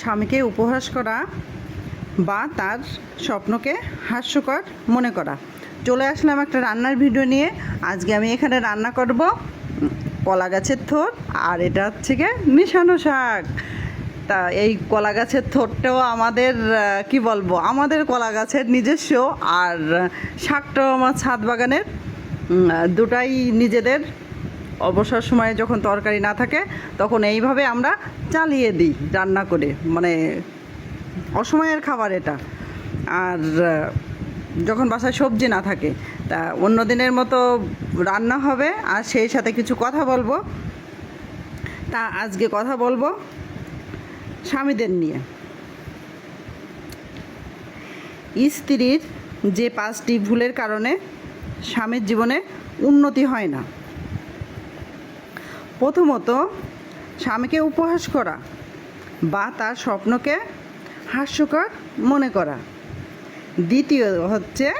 স্বামীকে উপহাস করা বা তার স্বপ্নকে হাস্যকর মনে করা। চলে আসলাম একটা রান্নার ভিডিও নিয়ে। আজকে আমি এখানে রান্না করব কলা গাছের থোর, আর এটা হচ্ছে গিয়ে মিশানো শাক। তা এই কলা গাছের থোরটাও আমাদের কি বলব, আমাদের কলা গাছের নিজস্ব, আর শাকটাও আমার ছাদ বাগানের দুটাই নিজেদের অবসর সময়ে যখন তরকারি না থাকে, তখন এইভাবে আমরা চালিয়ে দিই রান্না করে। মানে অসময়ের খাবার এটা। আর যখন বাসায় সবজি না থাকে, তা অন্য দিনের মতো রান্না হবে, আর সেই সাথে কিছু কথা বলব। তা আজকে কথা বলব স্বামীদের নিয়ে। স্ত্রীর যে পাঁচটি ভুলের কারণে স্বামীর জীবনে উন্নতি হয় না। প্রথমত স্বামীকে উপহাস করা বা তার স্বপ্নকে হাস্যকর মনে করা। দ্বিতীয় হচ্ছে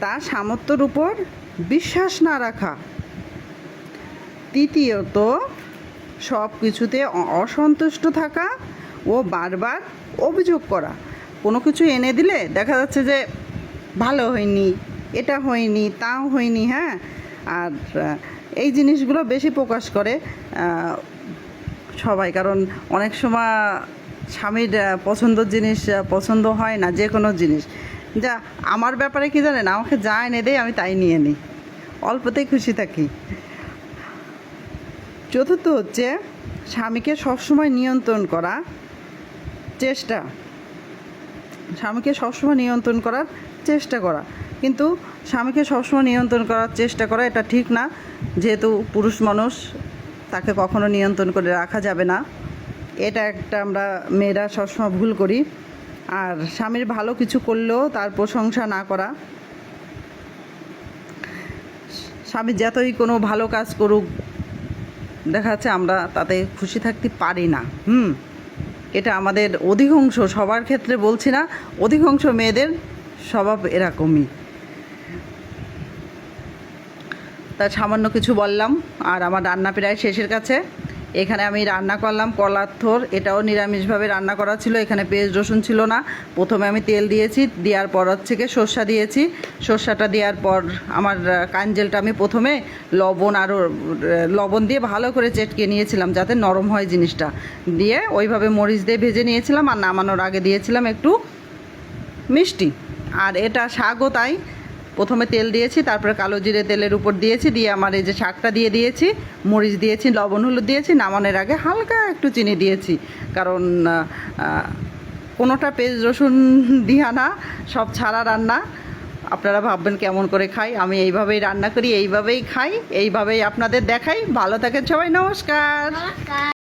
তার সামর্থ্যর উপর বিশ্বাস না রাখা। তৃতীয়ত সব কিছুতে অসন্তুষ্ট থাকা ও বারবার অভিযোগ করা। কোনো কিছু এনে দিলে দেখা যাচ্ছে যে ভালো হয়নি, এটা হয়নি, তাও হয়নি হ্যাঁ? আর এই জিনিসগুলো বেশি প্রকাশ করে সবাই। কারণ অনেক সময় স্বামীর আহ, পছন্দর জিনিস পছন্দ হয় না যে কোনো জিনিস। যা আমার ব্যাপারে কি জানেন? আমাকে যা এনে দেয় আমি তাই নিয়ে নিই। অল্পতেই খুশি থাকি। চতুর্থ হচ্ছে স্বামীকে সবসময় নিয়ন্ত্রণ করা চেষ্টা। স্বামীকে সবসময় নিয়ন্ত্রণ করার চেষ্টা করা। কিন্তু স্বামীকে সবসময় নিয়ন্ত্রণ করার চেষ্টা করা এটা ঠিক না। যেহেতু পুরুষ মানুষ, তাকে কখনো নিয়ন্ত্রণ করে রাখা যাবে না। এটা একটা আমরা মেয়েরা সবসময় ভুল করি। আর স্বামীর ভালো কিছু করলেও তার প্রশংসা না করা। স্বামী যতই কোনো ভালো কাজ করুক, দেখা যাচ্ছে আমরা তাতে খুশি থাকতে পারি না। হুম, এটা আমাদের অধিকাংশ, সবার ক্ষেত্রে বলছি না, অধিকাংশ মেয়েদের স্বভাব এরকমই। তা সামান্য কিছু বললাম, আর আমার রান্না প্রায় শেষের কাছে। এখানে আমি রান্না করলাম কলার থোর, এটাও নিরামিষভাবে রান্না করা ছিল, এখানে পেঁয়াজ রসুন ছিল না। প্রথমে আমি তেল দিয়েছি, দেওয়ার পর হচ্ছে গিয়ে সর্ষা দিয়েছি। সর্ষাটা দেওয়ার পর আমার কাঞ্জেলটা আমি প্রথমে লবণ আরও লবণ দিয়ে ভালো করে চেটকে নিয়েছিলাম যাতে নরম হয় জিনিসটা। দিয়ে ওইভাবে মরিচ দিয়ে ভেজে নিয়েছিলাম আর নামানোর আগে দিয়েছিলাম একটু মিষ্টি। আর এটা শাকও তাই প্রথমে তেল দিয়েছি, তারপরে কালো জিরে তেলের উপর দিয়েছি, দিয়ে আমার এই যে শাকটা দিয়ে দিয়েছি, মরিচ দিয়েছি, লবণ হলুদ দিয়েছি, নামানোর আগে হালকা একটু চিনি দিয়েছি। কারণ কোনোটা পেঁয়াজ রসুন দিয়া না, সব ছাড়া রান্না। আপনারা ভাববেন কেমন করে খাই, আমি এইভাবেই রান্না করি, এইভাবেই খাই, এইভাবেই আপনাদের দেখাই। ভালো থাকেন সবাই নমস্কার।